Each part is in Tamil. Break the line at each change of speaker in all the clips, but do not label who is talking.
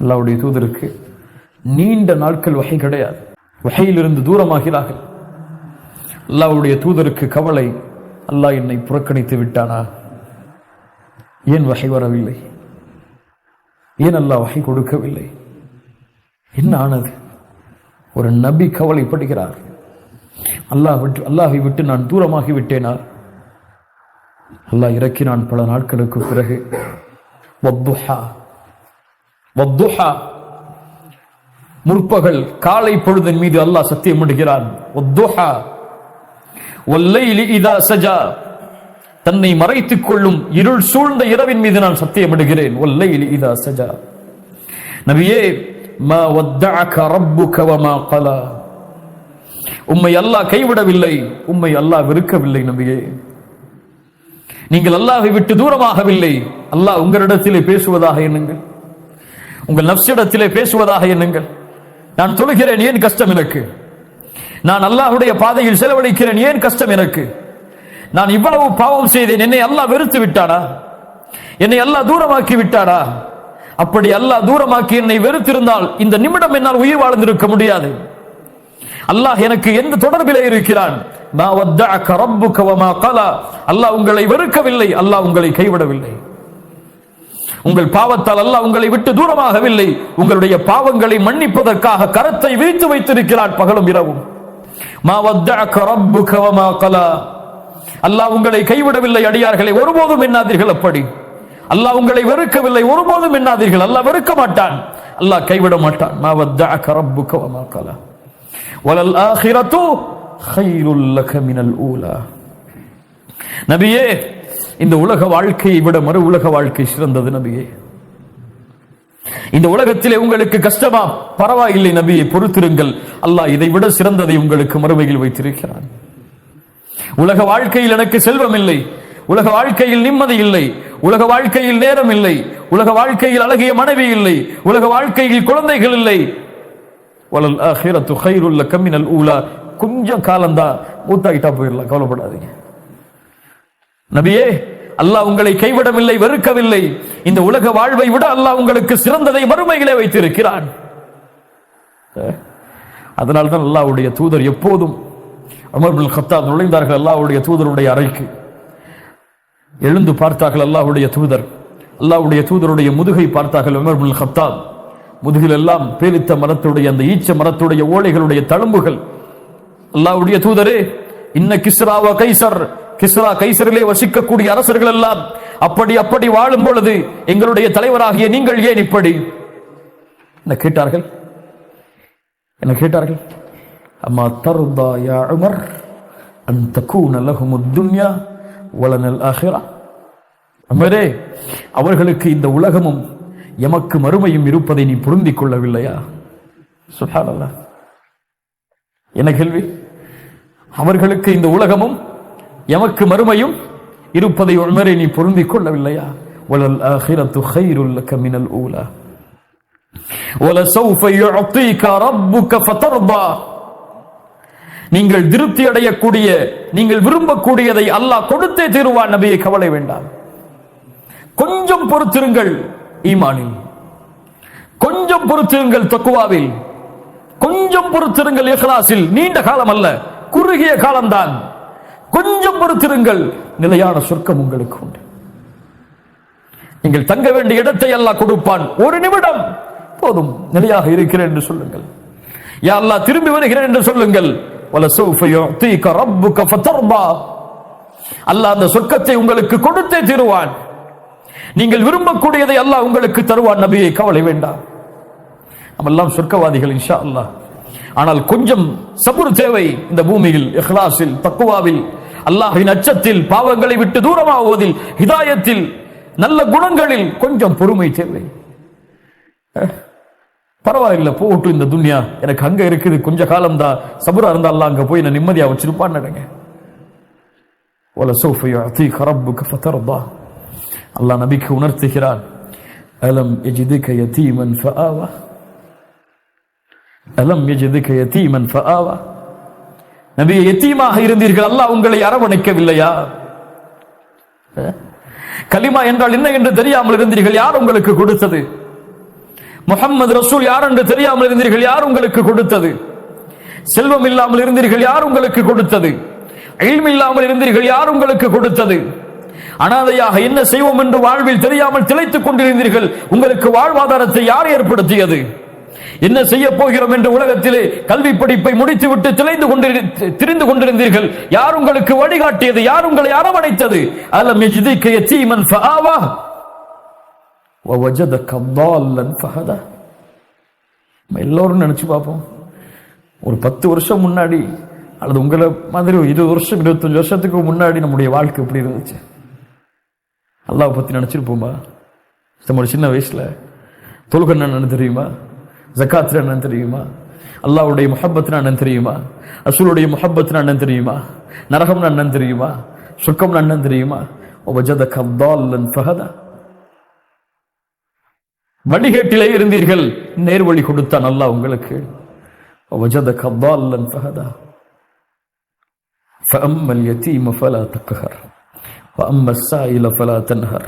அல்லாவுடைய தூதருக்கு நீண்ட நாட்கள் வகை கிடையாது. வகையிலிருந்து தூரமாகிறார்கள். அல்லாவுடைய தூதருக்கு கவலை அல்லாஹ் என்னை புறக்கணித்து விட்டானா? ஏன் வகை வரவில்லை? ஏன் அல்லாஹ் வகை கொடுக்கவில்லை? என்ன ஆனது? ஒரு நபி கவலைப்படுகிறார். அல்லாஹ் விட்டு அல்லாஹை விட்டு நான் தூரமாகி விட்டேனா? அல்லாஹ் இறக்கினான் பல நாட்களுக்கு பிறகு வத்துஹா வத்துஹா முற்பகல் காலை பொழுதின் மீது அல்லாஹ் சத்தியம் இடுகிறான் வத்துஹா வல்லைலி இதா சஜா தன்னை மறைத்துக் கொள்ளும் இருள் சூழ்ந்த இரவின் மீது நான் சத்தியமிடுகிறேன் வல்லைலி இதா சஜா. நபியே மா வத்தஅக ரப்புக வமா கலா. உம்மை அல்லாஹ் கைவிடவில்லை உம்மை அல்லாஹ் வெறுக்கவில்லை நபியே. நீங்கள் அல்லாஹை விட்டு தூரமாகவில்லை அல்லாஹ் உங்களிடத்திலே பேசுவதாக எண்ணுங்கள். உங்கள் நப்சிடத்திலே பேசுவதாக எண்ணுங்கள். நான் தொழுகிறேன் ஏன் கஷ்டம் எனக்கு? நான் அல்லாஹுடைய பாதையில் செலவழிக்கிறேன் ஏன் கஷ்டம் எனக்கு? நான் இவ்வளவு பாவம் செய்தேன் என்னை அல்லாஹ் வெறுத்து விட்டாடா என்னை அல்லாஹ் தூரமாக்கி விட்டாடா அப்படி அல்லாஹ் தூரமாக்கி என்னை வெறுத்திருந்தால் இந்த நிமிடம் என்னால் உயிர் வாழ்ந்திருக்க முடியாது. அல்லாஹ் எனக்கு எந்த தொடர்பிலே இருக்கிறான்? அல்லாஹ் உங்களை வெறுக்கவில்லை அல்லாஹ் உங்களை கைவிடவில்லை. உங்கள் பாவத்தால் அல்ல உங்களை விட்டு தூரமாகவில்லை. உங்களுடைய பாவங்களை மன்னிப்பதற்காக கரத்தை விரித்து வைத்திருக்கிறார் பகலும் இரவும். அல்லாஹ் உங்களை கைவிடவில்லை அடியார்களை ஒருபோதும் எண்ணாதீர்கள் அப்படி. அல்லாஹ் உங்களை வெறுக்கவில்லை ஒருபோதும் எண்ணாதீர்கள். அல்லாஹ் வெறுக்க மாட்டான். அல்லாஹ் கைவிட மாட்டான். நபியே இந்த உலக வாழ்க்கையை விட மறு உலக வாழ்க்கை சிறந்தது நபியே. இந்த உலகத்திலே உங்களுக்கு கஷ்டமா பரவாயில்லை நபியை பொறுத்திருங்கள். அல்லாஹ் இதை விட சிறந்ததை உங்களுக்கு மறுமையில் வைத்திருக்கிறான். உலக வாழ்க்கையில் எனக்கு செல்வம் இல்லை உலக வாழ்க்கையில் நிம்மதி இல்லை. உலக வாழ்க்கையில் நேரம் இல்லை. உலக வாழ்க்கையில் அழகிய மனைவி இல்லை. உலக வாழ்க்கையில் குழந்தைகள் இல்லை. கம்மினல் கொஞ்சம் காலம்தான் மூத்தாகிட்டா போயிடலாம் கவலைப்படாதீங்க. நபியே அல்லாஹ் உங்களை கைவிடவில்லை வெறுக்கவில்லை. இந்த உலக வாழ்வை விட அல்லாஹ் உங்களுக்கு சிறந்ததை மறுமையிலே வைத்திருக்கிறான். அதனால்தான் அல்லாவுடைய தூதர் எப்போதும் அமர் பின் நுழைந்தார்கள் அல்லாவுடைய தூதருடைய அறைக்கு. எழுந்து பார்த்தார்கள் அல்லாவுடைய தூதர். அல்லாஹுடைய தூதருடைய முதுகை பார்த்தார்கள் உமர் பின் கத்தாப். முதுகில் எல்லாம் பேரித்த மரத்துடைய அந்த ஈச்ச மரத்துடைய ஓலைகளுடைய தழும்புகள். அல்லாஹ்வுடைய தூதரே இன்ன கிஸ்ராவ கைசர் கிஸ்ரா கைசரிலே வசிக்கக்கூடிய அரசர்கள் எல்லாம் அப்படி அப்படி வாழும் பொழுது எங்களுடைய தலைவராகிய நீங்கள் ஏன் இப்படி? என்ன கேட்டார்கள்? என்ன கேட்டார்கள்? அம்மா தருதா யா உமர் அந்த தக்கூன லஹுமுத் துன்யா அமரே அவர்களுக்கு இந்த உலகமும் எமக்கு மறுமையும் இருப்பதை நீ புரிந்திக் கொள்ளவில்லையா? சுஹானல்லாஹ் என்ன கேள்வி? அவர்களுக்கு இந்த உலகமும் எமக்கு மறுமையும் இருப்பதை உணரை நீ பொருந்தி கொள்ளவில்லையா? வலல் ஆஹிரத்து ஹைருல் கமினல் ஊலா. وَلَسَوْفَ يُعْطِيكَ رَبُّكَ فَتَرْضَى நீங்கள் திருப்தி அடையக்கூடிய நீங்கள் விரும்பக்கூடியதை அல்லாஹ் கொடுத்தே தீருவான் நபியை கவலை வேண்டாம். கொஞ்சம் பொறுத்திருங்கள் ஈமானில். கொஞ்சம் பொறுத்திருங்கள் தக்குவாவில் கொஞ்சம் பொறுத்திருங்கள் இஹ்லாஸில். நீண்ட காலம் அல்ல குறுகிய காலம்தான். கொஞ்சம் பொறுத்திருங்கள். நிலையான சொர்க்கம் உங்களுக்கு உண்டு. நீங்கள் தங்க வேண்டிய இடத்தை எல்லாம் கொடுப்பான். ஒரு நிமிடம். போதும். நிலையாக இருக்கிறேன் என்று சொல்லுங்கள். யா திரும்பி வருகிறேன் என்று சொல்லுங்கள். அல்லா அந்த சொர்க்கத்தை உங்களுக்கு கொடுத்தே தருவான். நீங்கள் விரும்பக்கூடியதை அல்லாஹ் உங்களுக்கு தருவான். நபியை கவலை வேண்டாம் நம்மெல்லாம் சொர்க்கவாதிகள் இன்ஷா அல்லாஹ். ஆனால் கொஞ்சம் சபுர் தேவை இந்த பூமியில் இஹ்லாஸில் தக்குவாவில் அல்லாஹின் அச்சத்தில் பாவங்களை விட்டு தூரமாகுவதில் ஹிதாயத்தில் நல்ல குணங்களில் கொஞ்சம் பொறுமை தேவை. பரவாயில்ல போட்டு இந்த துன்யா. எனக்கு அங்க இருக்குது கொஞ்ச காலம் தான் சபுரா இருந்தா அல்ல அங்க போய் நான் நிம்மதியா வச்சிருப்பான்னு நினைங்க. ஒல சோஃபையோ அத்தி கரப்புக்கு அல்லாஹ் நபிக்கு உணர்த்துகிறான். அலம் எஜிதுக யதீமன் ஃபஆவா அலம் எஜிதுக யதீமன் ஃபஆவா நபியை எத்தியமாக இருந்தீர்கள்? அல்லாஹ் உங்களை அரவணைக்கவில்லையா? கலிமா என்றால் என்ன என்று தெரியாமல் இருந்தீர்கள்? யார் உங்களுக்கு கொடுத்தது? முகமது ரசூல் யார் என்று தெரியாமல் இருந்தீர்கள்? யார் உங்களுக்கு கொடுத்தது? செல்வம் இல்லாமல் இருந்தீர்கள்? யார் உங்களுக்கு கொடுத்தது? இல்ம் இல்லாமல் இருந்தீர்கள்? யார் உங்களுக்கு கொடுத்தது? அனாதையாக என்ன செய்வோம் என்று வாழ்வில் தெரியாமல் திளைத்துக் கொண்டிருந்தீர்கள்? உங்களுக்கு வாழ்வாதாரத்தை யார் ஏற்படுத்தியது? என்ன செய்ய போகிறோம் என்று உலகத்திலே கல்வி படிப்பை முடித்துவிட்டு திளைந்து கொண்டிரு திரிந்து கொண்டிருந்தீர்கள் யார் உங்களுக்கு வழிகாட்டியது யார் உங்களை அரவணைத்தது அலம் யஜ்திக யதீமன் ஃபஆவா ووجدك ضالا فهدى நம்ம எல்லோரும் நினைச்சு பார்ப்போம் ஒரு பத்து வருஷம் முன்னாடி அல்லது உங்களை மாதிரி ஒரு இருபது வருஷம் இருபத்தஞ்சு வருஷத்துக்கு முன்னாடி நம்முடைய வாழ்க்கை எப்படி இருந்துச்சு அல்லாஹ் பத்தி நினைச்சிருப்போமா நம்மளோட சின்ன வயசுல தொழுகன் என்னன்னு தெரியுமா ஜக்காத் என்னன்னு தெரியுமா அல்லாஹ்வுடைய முஹப்பத்னா என்னன்னு தெரியுமா அசூலுடைய முஹப்பத்னா என்னன்னு தெரியுமா நரகம்னா என்னன்னு தெரியுமா சுக்கம்னா என்னன்னு தெரியுமா وجدك ضالا فهدى வழிகேட்டிலே இருந்தீர்கள் நேர்வழி கொடுத்தான் அல்லாஹ் உங்களுக்கு وجدك ضالا فهدى فأما اليتيم فلا تقهر وأما السائل فلا تنهر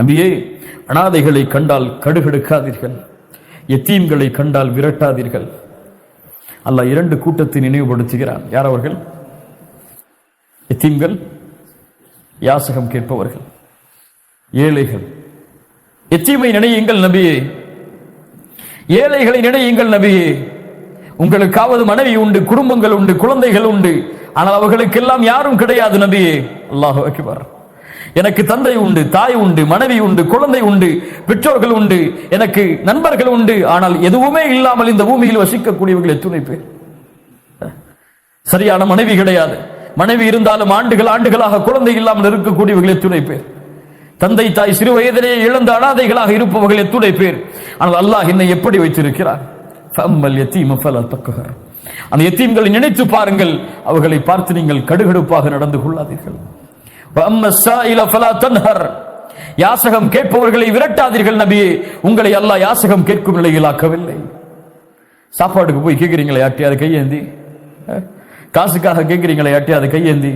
நபியே அனாதைகளை கண்டால் கடுகெடுக்காதீர்கள். எத்தீம்களை கண்டால் விரட்டாதீர்கள். அல்ல இரண்டு கூட்டத்தை நினைவுபடுத்துகிறான். யார் அவர்கள்? எத்தீம்கள் யாசகம் கேட்பவர்கள் ஏழைகள். எத்தீமை நினையுங்கள் நபியே. ஏழைகளை நினையுங்கள் நபியே. உங்களுக்காவது மனைவி உண்டு குடும்பங்கள் உண்டு குழந்தைகள் உண்டு. ஆனால் அவர்களுக்கெல்லாம் யாரும் கிடையாது நபியே. அல்லாஹ் அக்பர். எனக்கு தந்தை உண்டு தாய் உண்டு மனைவி உண்டு குழந்தை உண்டு பெற்றோர்கள் உண்டு எனக்கு நண்பர்கள் உண்டு. ஆனால் எதுவுமே இல்லாமல் இந்த பூமியில் வசிக்கக்கூடியவர்கள் எத்துணை பேர்? சரியான மனைவி கிடையாது. மனைவி இருந்தாலும் ஆண்டுகள் ஆண்டுகளாக குழந்தை இல்லாமல் இருக்கக்கூடியவர்கள் எத்துணை பேர்? தந்தை தாய் சிறு வயதிலேயே இழந்த அனாதைகளாக இருப்பவர்கள் எத்துணை பேர்? ஆனால் அல்லாஹ் என்னை எப்படி வைத்திருக்கிறார்? அந்த எத்தீம்களை நினைத்து பாருங்கள். அவர்களை பார்த்து நீங்கள் கடுகடுப்பாக நடந்து கொள்ளாதீர்கள். யாசகம் கேட்பவர்களை விரட்டாதீர்கள் நபியே. உங்களை அல்லாஹ் யாசகம் கேட்கும் நிலையில் ஆக்கவில்லை. சாப்பாடுக்கு போய் கேட்குறீங்களா அதை கையேந்தி. அஹ்? காசுக்காக யாட்டி அதை கையேந்தி.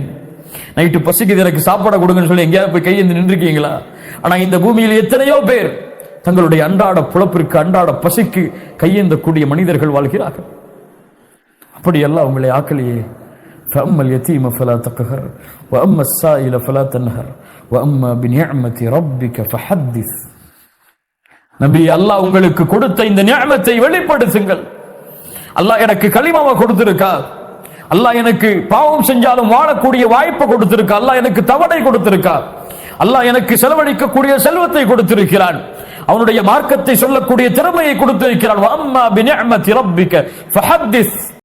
நைட்டு பசிக்குது எனக்கு சாப்பாடை கொடுங்கன்னு சொல்லி எங்கேயாவது போய் கையேந்தி நின்றுருக்கீங்களா? ஆனால் இந்த பூமியில் எத்தனையோ பேர் தங்களுடைய அன்றாட புழப்பிற்கு அன்றாட பசிக்கு கையேந்தக்கூடிய மனிதர்கள் வாழ்கிறார்கள். அப்படியெல்லாம் உங்களை ஆக்கலையே. فأما اليتيم فلا تقهر وأما السائل فلا تنهر وأما بنعمة ربك فحدث நபி அல்லாஹ் உங்களுக்கு கொடுத்த இந்த நியமத்தை வெளிப்படுத்துங்கள் அல்லாஹ் எனக்கு களிமாவை கொடுத்திருக்கா அல்லாஹ் எனக்கு பாவம் செஞ்சாலும் வாழக்கூடிய வாய்ப்பை கொடுத்திருக்கா அல்லாஹ் எனக்கு தவணை கொடுத்திருக்கா அல்லாஹ் எனக்கு செலவழிக்கக்கூடிய செல்வத்தை கொடுத்திருக்கிறான் அவனுடைய மார்க்கத்தை சொல்லக்கூடிய திறமையை கொடுத்திருக்கிறான்